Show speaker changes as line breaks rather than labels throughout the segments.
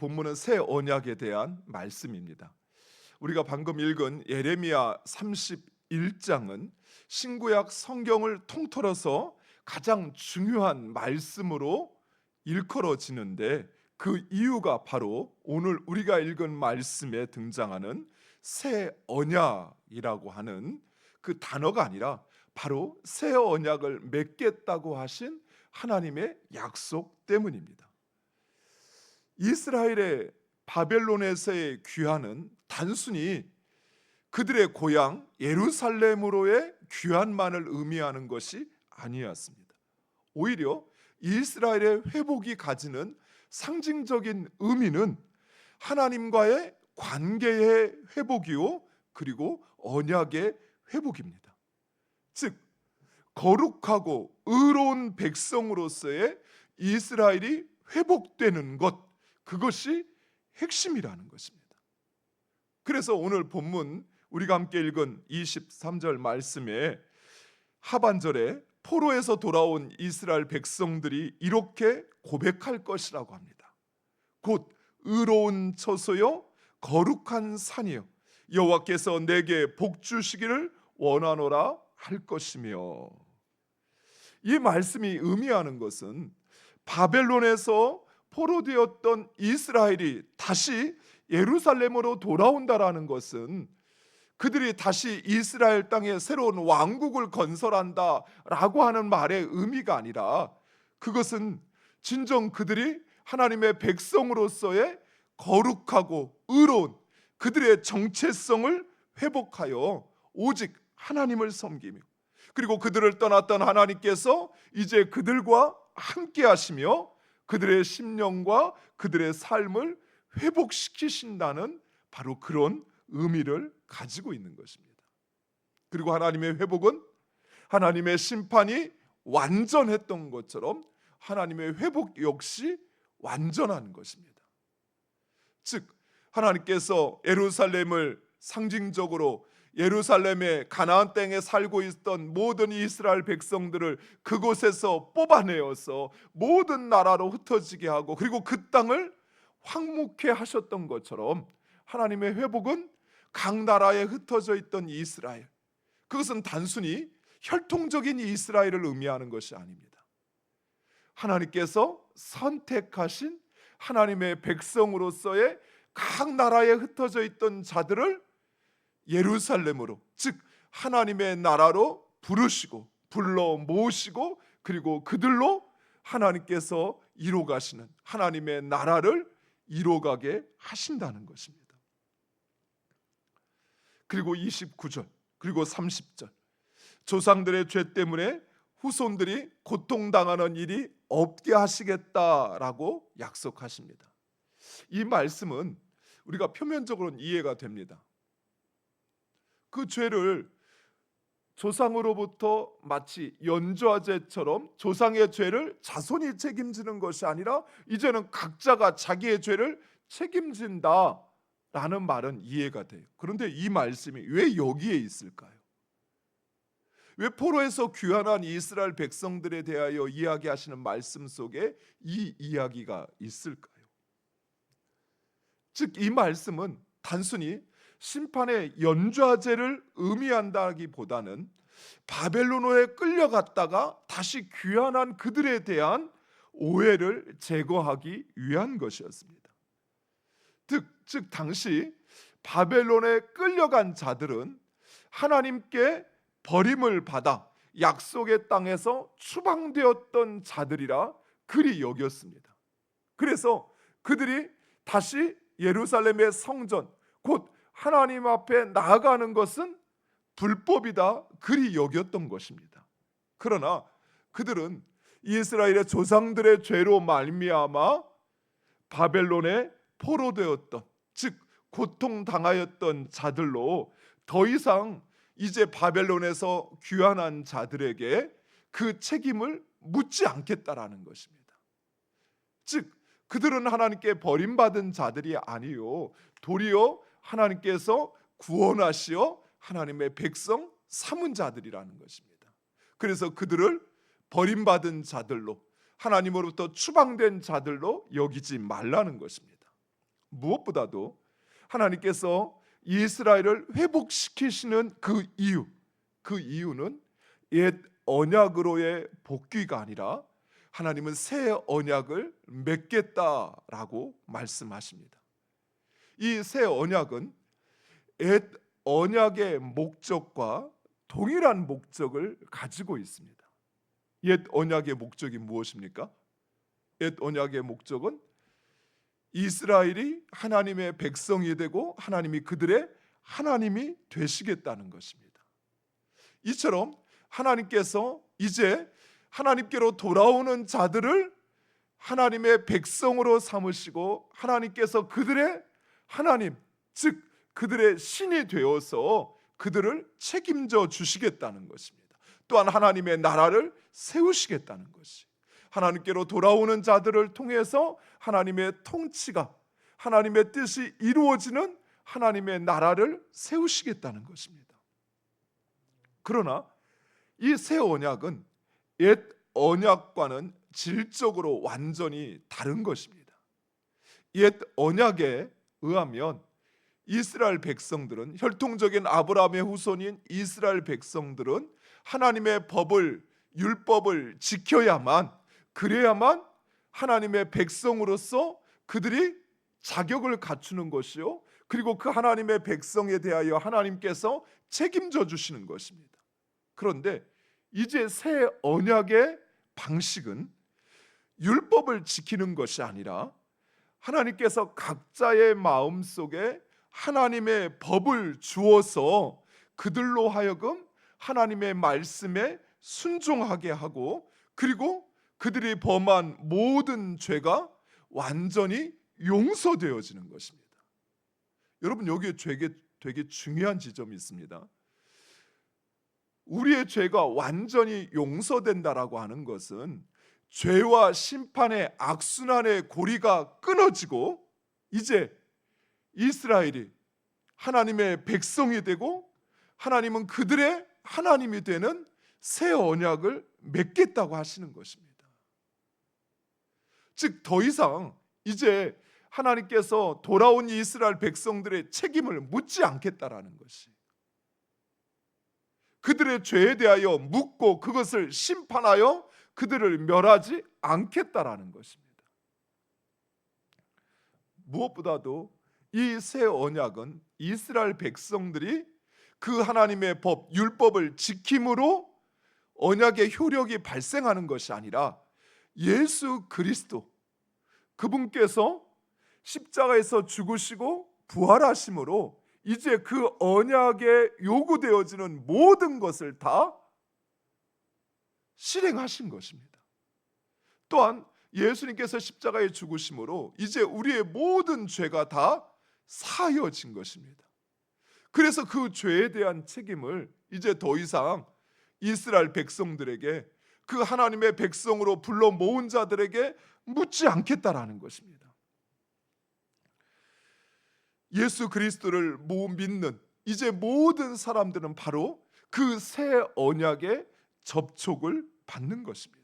본문은 새 언약에 대한 말씀입니다. 우리가 방금 읽은 예레미야 31장은 신구약 성경을 통틀어서 가장 중요한 말씀으로 일컬어지는데 그 이유가 바로 오늘 우리가 읽은 말씀에 등장하는 새 언약이라고 하는 그 단어가 아니라 바로 새 언약을 맺겠다고 하신 하나님의 약속 때문입니다. 이스라엘의 바벨론에서의 귀환은 단순히 그들의 고향 예루살렘으로의 귀환만을 의미하는 것이 아니었습니다. 오히려 이스라엘의 회복이 가지는 상징적인 의미는 하나님과의 관계의 회복이요 그리고 언약의 회복입니다. 즉 거룩하고 의로운 백성으로서의 이스라엘이 회복되는 것 그것이 핵심이라는 것입니다. 그래서 오늘 본문 우리가 함께 읽은 23절 말씀에 하반절에 포로에서 돌아온 이스라엘 백성들이 이렇게 고백할 것이라고 합니다. 곧 의로운 처소요 거룩한 산이요 여호와께서 내게 복 주시기를 원하노라 할 것이며 이 말씀이 의미하는 것은 바벨론에서 포로되었던 이스라엘이 다시 예루살렘으로 돌아온다라는 것은 그들이 다시 이스라엘 땅에 새로운 왕국을 건설한다라고 하는 말의 의미가 아니라 그것은 진정 그들이 하나님의 백성으로서의 거룩하고 의로운 그들의 정체성을 회복하여 오직 하나님을 섬기며 그리고 그들을 떠났던 하나님께서 이제 그들과 함께 하시며 그들의 심령과 그들의 삶을 회복시키신다는 바로 그런 의미를 가지고 있는 것입니다. 그리고 하나님의 회복은 하나님의 심판이 완전했던 것처럼 하나님의 회복 역시 완전한 것입니다. 즉 하나님께서 예루살렘을 상징적으로 예루살렘의 가나안 땅에 살고 있던 모든 이스라엘 백성들을 그곳에서 뽑아내어서 모든 나라로 흩어지게 하고 그리고 그 땅을 황무케 하셨던 것처럼 하나님의 회복은 각 나라에 흩어져 있던 이스라엘 그것은 단순히 혈통적인 이스라엘을 의미하는 것이 아닙니다. 하나님께서 선택하신 하나님의 백성으로서의 각 나라에 흩어져 있던 자들을 예루살렘으로 즉 하나님의 나라로 부르시고 불러 모으시고 그리고 그들로 하나님께서 이뤄 가시는 하나님의 나라를 이뤄가게 하신다는 것입니다. 그리고 29절 그리고 30절 조상들의 죄 때문에 후손들이 고통당하는 일이 없게 하시겠다라고 약속하십니다. 이 말씀은 우리가 표면적으로는 이해가 됩니다. 그 죄를 조상으로부터 마치 연좌제처럼 조상의 죄를 자손이 책임지는 것이 아니라 이제는 각자가 자기의 죄를 책임진다 라는 말은 이해가 돼요. 그런데 이 말씀이 왜 여기에 있을까요? 왜 포로에서 귀환한 이스라엘 백성들에 대하여 이야기하시는 말씀 속에 이 이야기가 있을까요? 즉 이 말씀은 단순히 심판의 연좌제를 의미한다기보다는 바벨론호에 끌려갔다가 다시 귀환한 그들에 대한 오해를 제거하기 위한 것이었습니다. 즉, 즉 당시 바벨론에 끌려간 자들은 하나님께 버림을 받아 약속의 땅에서 추방되었던 자들이라 그리 여겼습니다. 그래서 그들이 다시 예루살렘의 성전 곧 하나님 앞에 나아가는 것은 불법이다 그리 여겼던 것입니다. 그러나 그들은 이스라엘의 조상들의 죄로 말미암아 바벨론에 포로되었던 즉 고통 당하였던 자들로 더 이상 이제 바벨론에서 귀환한 자들에게 그 책임을 묻지 않겠다라는 것입니다. 즉 그들은 하나님께 버림받은 자들이 아니요 도리어 하나님께서 구원하시어 하나님의 백성 삼은 자들이라는 것입니다. 그래서 그들을 버림받은 자들로 하나님으로부터 추방된 자들로 여기지 말라는 것입니다. 무엇보다도 하나님께서 이스라엘을 회복시키시는 그 이유, 그 이유는 옛 언약으로의 복귀가 아니라 하나님은 새 언약을 맺겠다라고 말씀하십니다. 이 새 언약은 옛 언약의 목적과 동일한 목적을 가지고 있습니다. 옛 언약의 목적이 무엇입니까? 옛 언약의 목적은 이스라엘이 하나님의 백성이 되고 하나님이 그들의 하나님이 되시겠다는 것입니다. 이처럼 하나님께서 이제 하나님께로 돌아오는 자들을 하나님의 백성으로 삼으시고 하나님께서 그들의 하나님 즉 그들의 신이 되어서 그들을 책임져 주시겠다는 것입니다. 또한 하나님의 나라를 세우시겠다는 것이 하나님께로 돌아오는 자들을 통해서 하나님의 통치가 하나님의 뜻이 이루어지는 하나님의 나라를 세우시겠다는 것입니다. 그러나 이 새 언약은 옛 언약과는 질적으로 완전히 다른 것입니다. 옛 언약에 의하면 이스라엘 백성들은 혈통적인 아브라함의 후손인 이스라엘 백성들은 하나님의 법을 율법을 지켜야만 그래야만 하나님의 백성으로서 그들이 자격을 갖추는 것이요 그리고 그 하나님의 백성에 대하여 하나님께서 책임져 주시는 것입니다. 그런데 이제 새 언약의 방식은 율법을 지키는 것이 아니라 하나님께서 각자의 마음 속에 하나님의 법을 주어서 그들로 하여금 하나님의 말씀에 순종하게 하고 그리고 그들이 범한 모든 죄가 완전히 용서되어지는 것입니다. 여러분 여기에 되게 되게 중요한 지점이 있습니다. 우리의 죄가 완전히 용서된다라고 하는 것은 죄와 심판의 악순환의 고리가 끊어지고 이제 이스라엘이 하나님의 백성이 되고 하나님은 그들의 하나님이 되는 새 언약을 맺겠다고 하시는 것입니다. 즉 더 이상 이제 하나님께서 돌아온 이스라엘 백성들의 책임을 묻지 않겠다라는 것이 그들의 죄에 대하여 묻고 그것을 심판하여 그들을 멸하지 않겠다라는 것입니다. 무엇보다도 이 새 언약은 이스라엘 백성들이 그 하나님의 법 율법을 지킴으로 언약의 효력이 발생하는 것이 아니라 예수 그리스도 그분께서 십자가에서 죽으시고 부활하심으로 이제 그 언약에 요구되어지는 모든 것을 다 실행하신 것입니다. 또한 예수님께서 십자가에 죽으심으로 이제 우리의 모든 죄가 다 사여진 것입니다. 그래서 그 죄에 대한 책임을 이제 더 이상 이스라엘 백성들에게 그 하나님의 백성으로 불러 모은 자들에게 묻지 않겠다라는 것입니다. 예수 그리스도를 모 믿는 이제 모든 사람들은 바로 그 새 언약의 접촉을 받는 것입니다.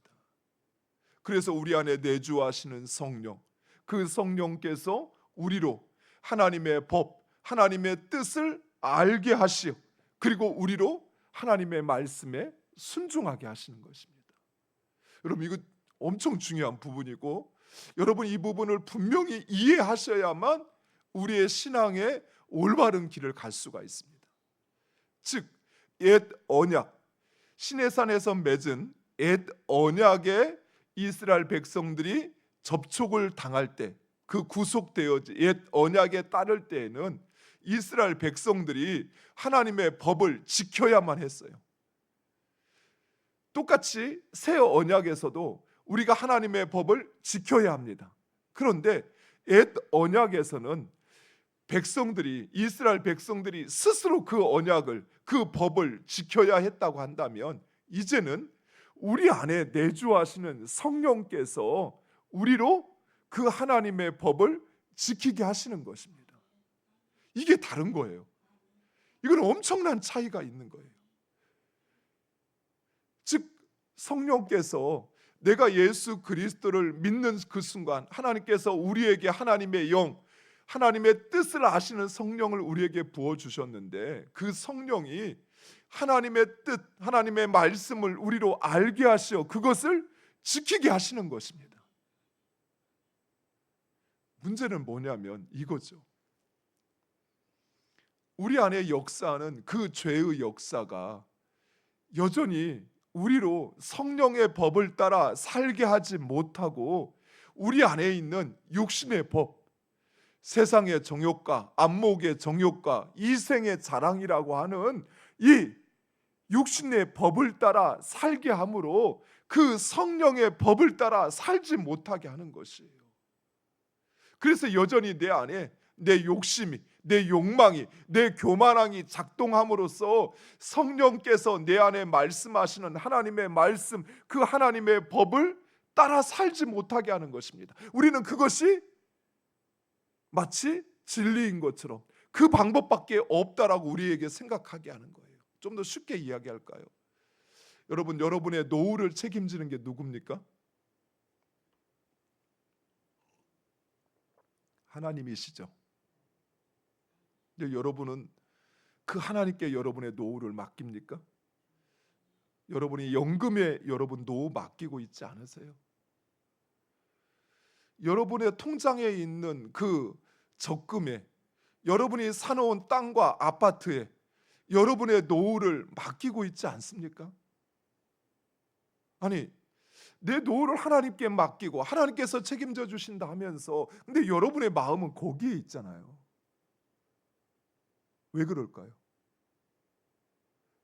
그래서 우리 안에 내주하시는 성령, 그 성령께서 우리로 하나님의 법, 하나님의 뜻을 알게 하시어 그리고 우리로 하나님의 말씀에 순종하게 하시는 것입니다. 여러분 이거 엄청 중요한 부분이고 여러분 이 부분을 분명히 이해하셔야만 우리의 신앙의 올바른 길을 갈 수가 있습니다. 즉, 옛 언약, 시내산에서 맺은 옛 언약의 이스라엘 백성들이 접촉을 당할 때, 그 구속되어 옛 언약에 따를 때에는 이스라엘 백성들이 하나님의 법을 지켜야만 했어요. 똑같이 새 언약에서도 우리가 하나님의 법을 지켜야 합니다. 그런데 옛 언약에서는 백성들이 이스라엘 백성들이 스스로 그 언약을 그 법을 지켜야 했다고 한다면 이제는 우리 안에 내주하시는 성령께서 우리로 그 하나님의 법을 지키게 하시는 것입니다. 이게 다른 거예요. 이건 엄청난 차이가 있는 거예요. 즉 성령께서 내가 예수 그리스도를 믿는 그 순간 하나님께서 우리에게 하나님의 영 하나님의 뜻을 아시는 성령을 우리에게 부어 주셨는데 그 성령이 하나님의 뜻, 하나님의 말씀을 우리로 알게 하시어 그것을 지키게 하시는 것입니다. 문제는 뭐냐면 이거죠. 우리 안에 역사하는 그 죄의 역사가 여전히 우리로 성령의 법을 따라 살게 하지 못하고 우리 안에 있는 육신의 법, 세상의 정욕과 안목의 정욕과 이생의 자랑이라고 하는 이 육신의 법을 따라 살게 함으로 그 성령의 법을 따라 살지 못하게 하는 것이에요. 그래서 여전히 내 안에 내 욕심이 내 욕망이 내 교만함이 작동함으로써 성령께서 내 안에 말씀하시는 하나님의 말씀 그 하나님의 법을 따라 살지 못하게 하는 것입니다. 우리는 그것이 마치 진리인 것처럼 그 방법밖에 없다라고 우리에게 생각하게 하는 거예요. 좀 더 쉽게 이야기할까요? 여러분 여러분의 노후를 책임지는 게 누굽니까? 하나님이시죠. 근데 여러분은 그 하나님께 여러분의 노후를 맡깁니까? 여러분이 연금에 여러분 노후 맡기고 있지 않으세요? 여러분의 통장에 있는 그 적금에 여러분이 사놓은 땅과 아파트에 여러분의 노후를 맡기고 있지 않습니까? 아니 내 노후를 하나님께 맡기고 하나님께서 책임져 주신다 하면서 근데 여러분의 마음은 거기에 있잖아요. 왜 그럴까요?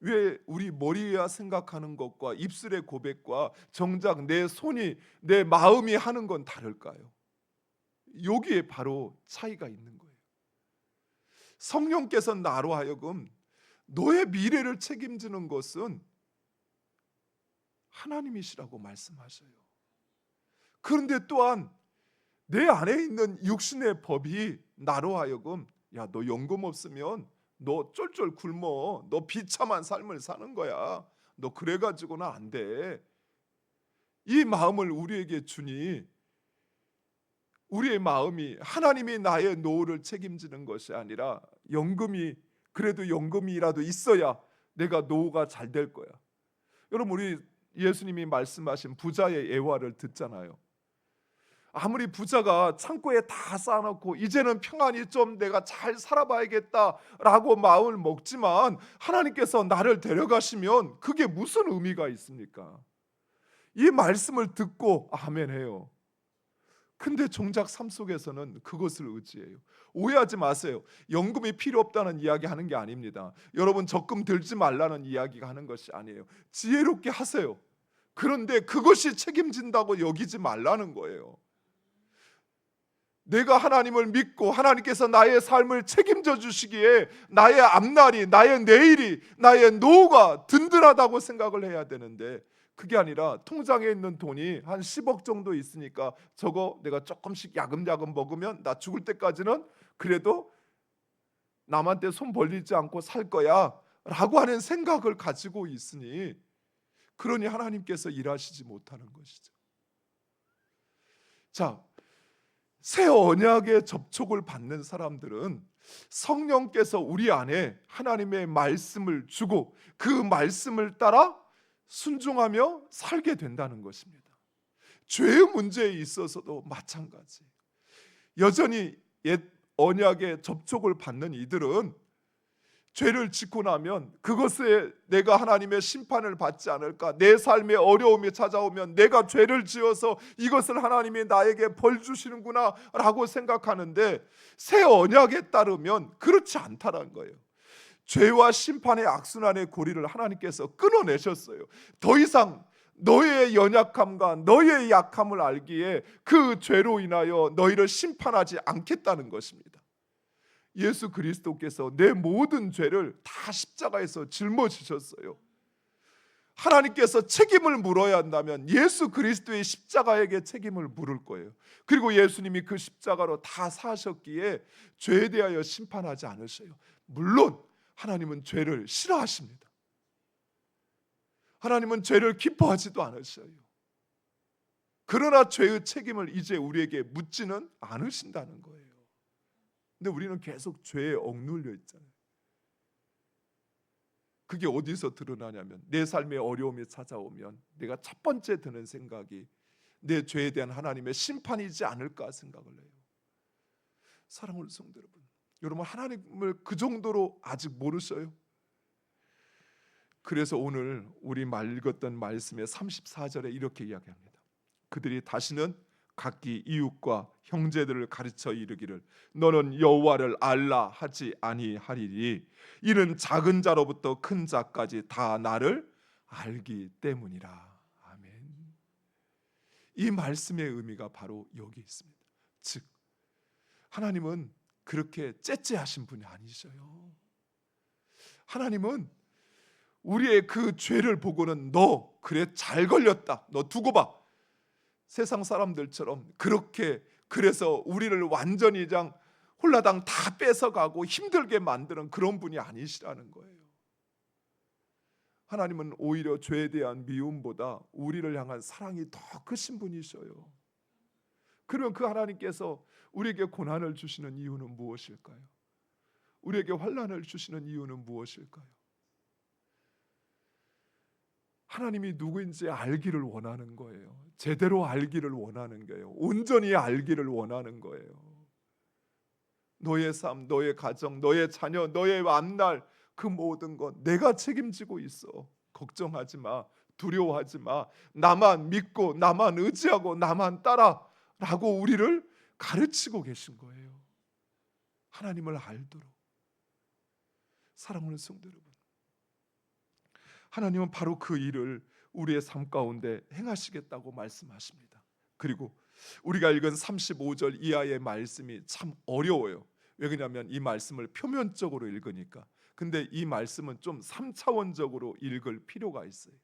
왜 우리 머리야 생각하는 것과 입술의 고백과 정작 내 손이 내 마음이 하는 건 다를까요? 여기에 바로 차이가 있는 거예요. 성령께서 나로 하여금 너의 미래를 책임지는 것은 하나님이시라고 말씀하셔요. 그런데 또한 내 안에 있는 육신의 법이 나로 하여금 야 너 연금 없으면 너 쫄쫄 굶어 너 비참한 삶을 사는 거야 너 그래 가지고는 안 돼. 이 마음을 우리에게 주니 우리의 마음이 하나님이 나의 노후를 책임지는 것이 아니라 연금이 그래도 연금이라도 있어야 내가 노후가 잘 될 거야. 여러분 우리 예수님이 말씀하신 부자의 예화를 듣잖아요. 아무리 부자가 창고에 다 쌓아놓고 이제는 평안히 좀 내가 잘 살아봐야겠다라고 마음을 먹지만 하나님께서 나를 데려가시면 그게 무슨 의미가 있습니까? 이 말씀을 듣고 아멘해요. 근데 정작 삶 속에서는 그것을 의지해요. 오해하지 마세요. 연금이 필요 없다는 이야기 하는 게 아닙니다. 여러분 적금 들지 말라는 이야기가 하는 것이 아니에요. 지혜롭게 하세요. 그런데 그것이 책임진다고 여기지 말라는 거예요. 내가 하나님을 믿고 하나님께서 나의 삶을 책임져 주시기에 나의 앞날이 나의 내일이 나의 노후가 든든하다고 생각을 해야 되는데 그게 아니라 통장에 있는 돈이 한 10억 정도 있으니까 저거 내가 조금씩 야금야금 먹으면 나 죽을 때까지는 그래도 남한테 손 벌리지 않고 살 거야 라고 하는 생각을 가지고 있으니 그러니 하나님께서 일하시지 못하는 것이죠. 자, 새 언약의 접촉을 받는 사람들은 성령께서 우리 안에 하나님의 말씀을 주고 그 말씀을 따라 순종하며 살게 된다는 것입니다. 죄의 문제에 있어서도 마찬가지. 여전히 옛 언약의 접촉을 받는 이들은 죄를 짓고 나면 그것에 내가 하나님의 심판을 받지 않을까? 내 삶에 어려움이 찾아오면 내가 죄를 지어서 이것을 하나님이 나에게 벌 주시는구나라고 생각하는데 새 언약에 따르면 그렇지 않다라는 거예요. 죄와 심판의 악순환의 고리를 하나님께서 끊어내셨어요. 더 이상 너의 연약함과 너의 약함을 알기에 그 죄로 인하여 너희를 심판하지 않겠다는 것입니다. 예수 그리스도께서 내 모든 죄를 다 십자가에서 짊어지셨어요. 하나님께서 책임을 물어야 한다면 예수 그리스도의 십자가에게 책임을 물을 거예요. 그리고 예수님이 그 십자가로 다 사셨기에 죄에 대하여 심판하지 않으셔요. 물론 하나님은 죄를 싫어하십니다. 하나님은 죄를 기뻐하지도 않으셔요. 그러나 죄의 책임을 이제 우리에게 묻지는 않으신다는 거예요. 근데 우리는 계속 죄에 억눌려 있잖아요. 그게 어디서 드러나냐면 내 삶에 어려움이 찾아오면 내가 첫 번째 드는 생각이 내 죄에 대한 하나님의 심판이지 않을까 생각을 해요. 사랑하는 성도 여러분, 여러분 하나님을 그 정도로 아직 모르셔요. 그래서 오늘 우리 말 읽었던 말씀의 34절에 이렇게 이야기합니다. 그들이 다시는 각기 이웃과 형제들을 가르쳐 이르기를 너는 여호와를 알라 하지 아니하리니 이는 작은 자로부터 큰 자까지 다 나를 알기 때문이라. 아멘. 이 말씀의 의미가 바로 여기 있습니다. 즉 하나님은 그렇게 째째하신 분이 아니셔요. 하나님은 우리의 그 죄를 보고는 너 그래 잘 걸렸다. 너 두고 봐. 세상 사람들처럼 그렇게 그래서 우리를 완전히 장 홀라당 다 뺏어가고 힘들게 만드는 그런 분이 아니시라는 거예요. 하나님은 오히려 죄에 대한 미움보다 우리를 향한 사랑이 더 크신 분이셔요. 그러면 그 하나님께서 우리에게 고난을 주시는 이유는 무엇일까요? 우리에게 환란을 주시는 이유는 무엇일까요? 하나님이 누구인지 알기를 원하는 거예요. 제대로 알기를 원하는 거예요. 온전히 알기를 원하는 거예요. 너의 삶, 너의 가정, 너의 자녀, 너의 앞날 그 모든 것 내가 책임지고 있어. 걱정하지 마. 두려워하지 마. 나만 믿고 나만 의지하고 나만 따라라고 우리를 가르치고 계신 거예요. 하나님을 알도록. 사랑하는 성도 여러분. 하나님은 바로 그 일을 우리의 삶 가운데 행하시겠다고 말씀하십니다. 그리고 우리가 읽은 35절 이하의 말씀이 참 어려워요. 왜 그러냐면 이 말씀을 표면적으로 읽으니까. 근데 이 말씀은 좀 3차원적으로 읽을 필요가 있어요.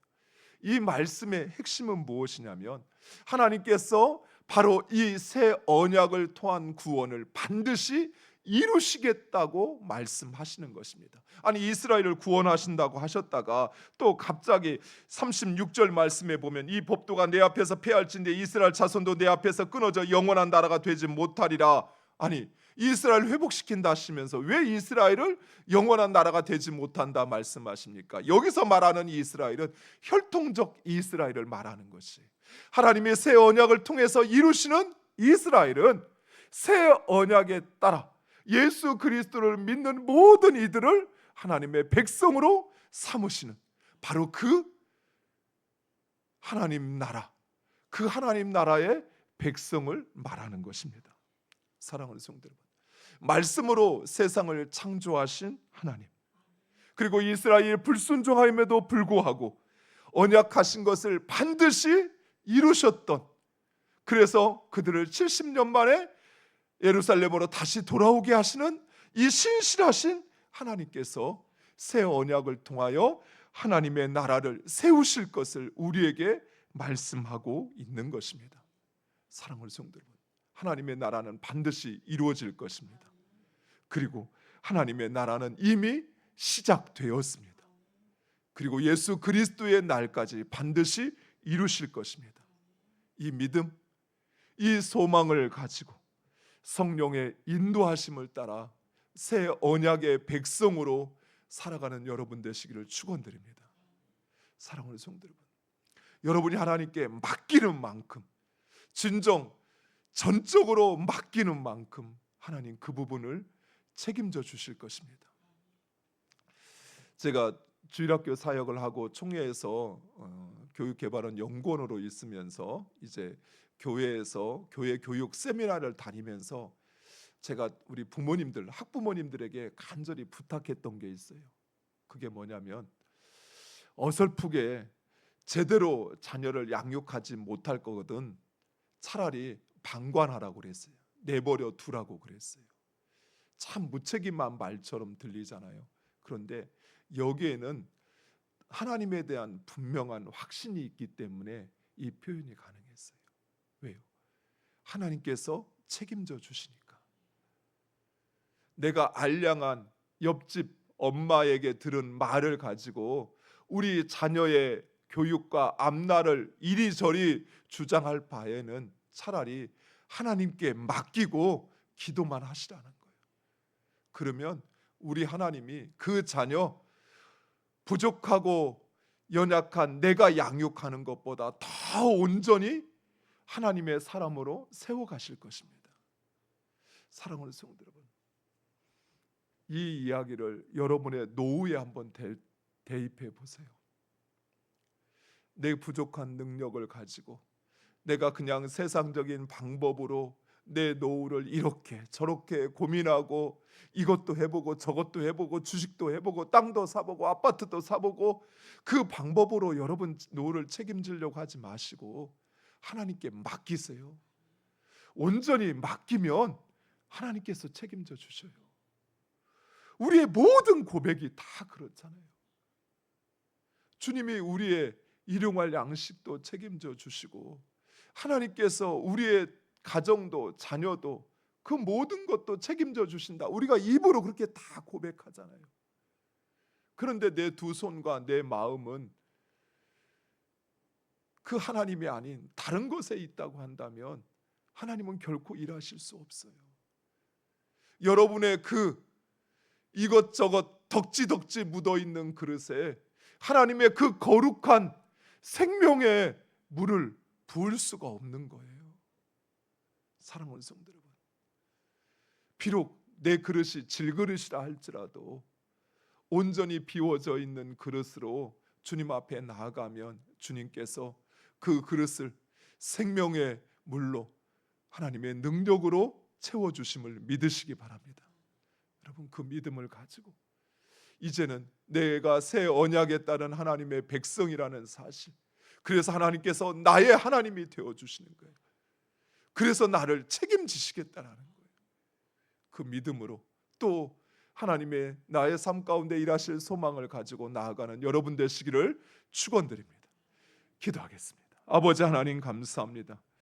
이 말씀의 핵심은 무엇이냐면 하나님께서 바로 이 새 언약을 통한 구원을 반드시 이루시겠다고 말씀하시는 것입니다. 아니 이스라엘을 구원하신다고 하셨다가 또 갑자기 36절 말씀에 보면 이 법도가 내 앞에서 패할진대 이스라엘 자손도 내 앞에서 끊어져 영원한 나라가 되지 못하리라. 아니 이스라엘 회복시킨다 하시면서 왜 이스라엘을 영원한 나라가 되지 못한다 말씀하십니까? 여기서 말하는 이스라엘은 혈통적 이스라엘을 말하는 것이 하나님의 새 언약을 통해서 이루시는 이스라엘은 새 언약에 따라 예수 그리스도를 믿는 모든 이들을 하나님의 백성으로 삼으시는 바로 그 하나님 나라, 그 하나님 나라의 백성을 말하는 것입니다. 사랑하는 성도 말씀으로 세상을 창조하신 하나님, 그리고 이스라엘 불순종함에도 불구하고 언약하신 것을 반드시 이루셨던 그래서 그들을 70년 만에 예루살렘으로 다시 돌아오게 하시는 이 신실하신 하나님께서 새 언약을 통하여 하나님의 나라를 세우실 것을 우리에게 말씀하고 있는 것입니다. 사랑하는 성도 하나님의 나라는 반드시 이루어질 것입니다. 그리고 하나님의 나라는 이미 시작되었습니다. 그리고 예수 그리스도의 날까지 반드시 이루실 것입니다. 이 믿음, 이 소망을 가지고 성령의 인도하심을 따라 새 언약의 백성으로 살아가는 여러분 되시기를 축원드립니다. 사랑하는 성도 여러분, 여러분이 하나님께 맡기는 만큼 진정 전적으로 맡기는 만큼 하나님 그 부분을 책임져 주실 것입니다. 제가 주일학교 사역을 하고 총회에서 어, 교육개발원 연구원으로 있으면서 이제 교회에서 교회 교육 세미나를 다니면서 제가 우리 부모님들 학부모님들에게 간절히 부탁했던 게 있어요. 그게 뭐냐면 어설프게 제대로 자녀를 양육하지 못할 거거든 차라리 방관하라고 그랬어요. 내버려 두라고 그랬어요. 참 무책임한 말처럼 들리잖아요. 그런데 여기에는 하나님에 대한 분명한 확신이 있기 때문에 이 표현이. 왜요? 하나님께서 책임져 주시니까. 내가 알량한 옆집 엄마에게 들은 말을 가지고 우리 자녀의 교육과 앞날을 이리저리 주장할 바에는 차라리 하나님께 맡기고 기도만 하시라는 거예요. 그러면 우리 하나님이 그 자녀 부족하고 연약한 내가 양육하는 것보다 더 온전히 하나님의 사람으로 세워 가실 것입니다. 사랑하는 성도 여러분. 이 이야기를 여러분의 노후에 한번 대, 대입해 보세요. 내 부족한 능력을 가지고 내가 그냥 세상적인 방법으로 내 노후를 이렇게 저렇게 고민하고 이것도 해보고 저것도 해보고 주식도 해보고 땅도 사보고 아파트도 사보고 그 방법으로 여러분 노후를 책임지려고 하지 마시고 하나님께 맡기세요. 온전히 맡기면 하나님께서 책임져 주셔요. 우리의 모든 고백이 다 그렇잖아요. 주님이 우리의 일용할 양식도 책임져 주시고 하나님께서 우리의 가정도 자녀도 그 모든 것도 책임져 주신다. 우리가 입으로 그렇게 다 고백하잖아요. 그런데 내 두 손과 내 마음은 그 하나님이 아닌 다른 것에 있다고 한다면 하나님은 결코 일하실 수 없어요. 여러분의 그 이것저것 덕지덕지 묻어 있는 그릇에 하나님의 그 거룩한 생명의 물을 부을 수가 없는 거예요. 사랑하는 성도 여러분. 비록 내 그릇이 질그릇이라 할지라도 온전히 비워져 있는 그릇으로 주님 앞에 나아가면 주님께서 그 그릇을 생명의 물로 하나님의 능력으로 채워 주심을 믿으시기 바랍니다. 여러분 그 믿음을 가지고 이제는 내가 새 언약에 따른 하나님의 백성이라는 사실. 그래서 하나님께서 나의 하나님이 되어 주시는 거예요. 그래서 나를 책임지시겠다라는 거예요. 그 믿음으로 또 하나님의 나의 삶 가운데 일하실 소망을 가지고 나아가는 여러분 되시기를 축원드립니다. 기도하겠습니다. 아버지 하나님 감사합니다.